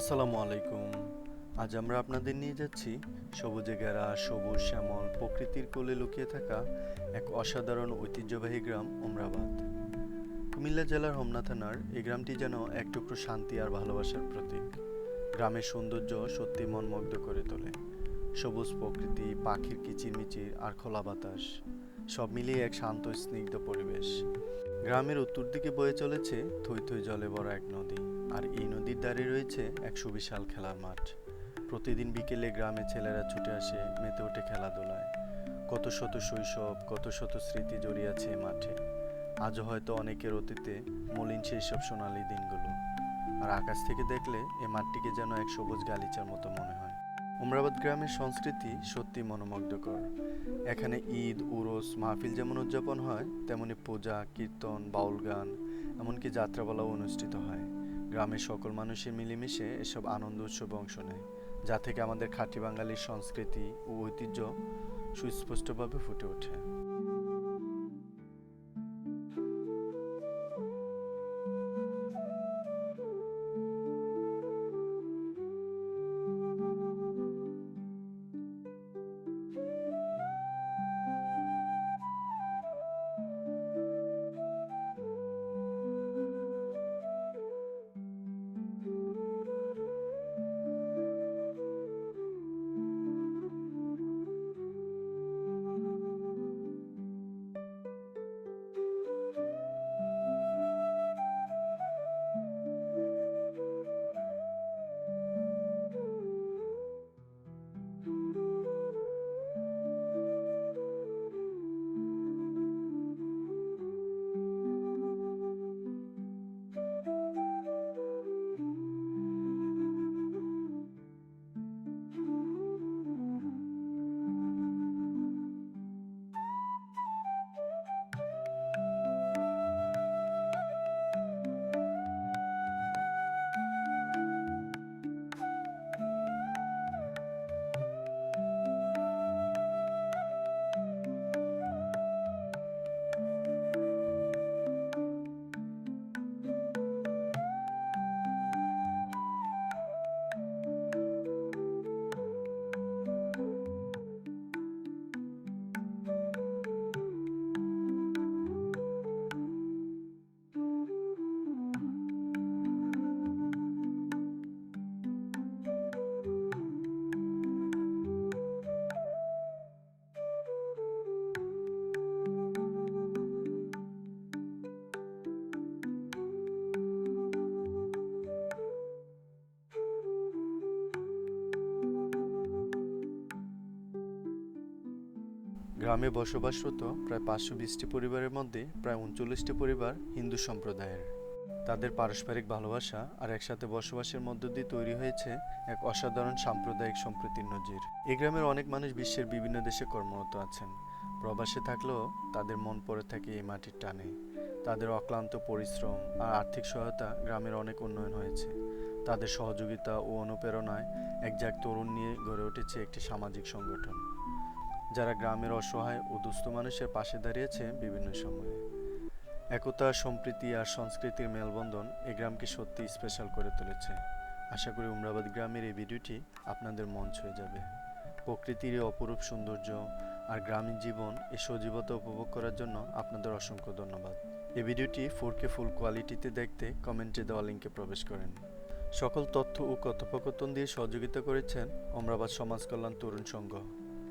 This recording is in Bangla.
আসসালামু আলাইকুম। আজ আমরা আপনাদের নিয়ে যাচ্ছি সবুজে ঘেরা, সবুজ, শ্যামল, প্রকৃতির কোলে লুকিয়ে থাকা এক অসাধারণ ঐতিহ্যবাহী গ্রাম ওমরাবাদ কুমিল্লা জেলার হোমনা থানার এই গ্রামটি যেন এক টুকরো শান্তি আর ভালোবাসার প্রতীক। গ্রামের সৌন্দর্য সত্যি মনমুগ্ধ করে তোলে। সবুজ প্রকৃতি, পাখির কিচিরমিচির আর খোলা বাতাস, সব মিলিয়ে এক শান্ত, স্নিগ্ধ পরিবেশ। গ্রামের উত্তর দিকে বয়ে চলেছে থই থই জলে ভরা এক নদী। আর এই নদীর ধারে রয়েছে এক সুবিশাল খেলার মাঠ। প্রতিদিন বিকেলে গ্রামে ছেলেরা ছুটে আসে মেতে ওঠে খেলাধুলায়। কত শত শৈশব, কত শত স্মৃতি জড়িয়ে আছে মাঠে। আজও হয়তো অনেকের অতীতে মলিন সেই সব সোনালি দিনগুলো। আর আকাশ থেকে দেখলে এ মাঠটিকে যেন এক সবুজ গালিচার মতো মনে হয়। উমরাবাদ গ্রামের সংস্কৃতি সত্যি মনোমুগ্ধকর। এখানে ঈদ, উরস, মাহফিল যেমন উদযাপন হয়, তেমনি পূজা, কীর্তন, বাউল গান, এমনকি যাত্রাপালাও অনুষ্ঠিত হয়। গ্রামের সকল মানুষই মিলেমিশে এসব আনন্দ, উৎসবে অংশ নেয়, যা থেকে আমাদের খাঁটি বাঙালির সংস্কৃতি ও ঐতিহ্য সুস্পষ্টভাবে ফুটে ওঠে। গ্রামে বসবাসরত প্রায় পাঁচশো বিশটি পরিবারের মধ্যে প্রায় উনচল্লিশটি পরিবার হিন্দু সম্প্রদায়ের। তাদের পারস্পরিক ভালোবাসা আর একসাথে বসবাসের মধ্য দিয়ে তৈরি হয়েছে এক অসাধারণ সাম্প্রদায়িক সম্প্রীতির নজির। এই গ্রামের অনেক মানুষ বিশ্বের বিভিন্ন দেশে কর্মরত আছেন। প্রবাসে থাকলেও তাদের মন পড়ে থাকে এই মাটির টানে। তাদের অক্লান্ত পরিশ্রম আর আর্থিক সহায়তা গ্রামের অনেক উন্নয়ন হয়েছে। তাদের সহযোগিতা ও অনুপ্রেরণায় একজাক তরুণ নিয়ে গড়ে উঠেছে একটি সামাজিক সংগঠন। যারা গ্রামের অসহায় ও দুস্থ মানুষের পাশে দাঁড়িয়েছে বিভিন্ন সময়ে। একতা, সম্প্রীতি আর সংস্কৃতির মেলবন্ধন এই গ্রামকে সত্যি স্পেশাল করে তুলেছে। আশা করি উমরাবাদ গ্রামের এই ভিডিওটি আপনাদের মন ছুঁয়ে যাবে। প্রকৃতির এই অপরূপ সৌন্দর্য আর গ্রামীণ জীবন এ সজীবতা উপভোগ করার জন্য আপনাদের অসংখ্য ধন্যবাদ। এই ভিডিওটি ফোর কে ফুল কোয়ালিটিতে দেখতে কমেন্টে দেওয়া লিঙ্কে প্রবেশ করেন। সকল তথ্য ও কথোপকথন দিয়ে সহযোগিতা করেছেন অমরাবাদ সমাজ কল্যাণ তরুণ সংঘ।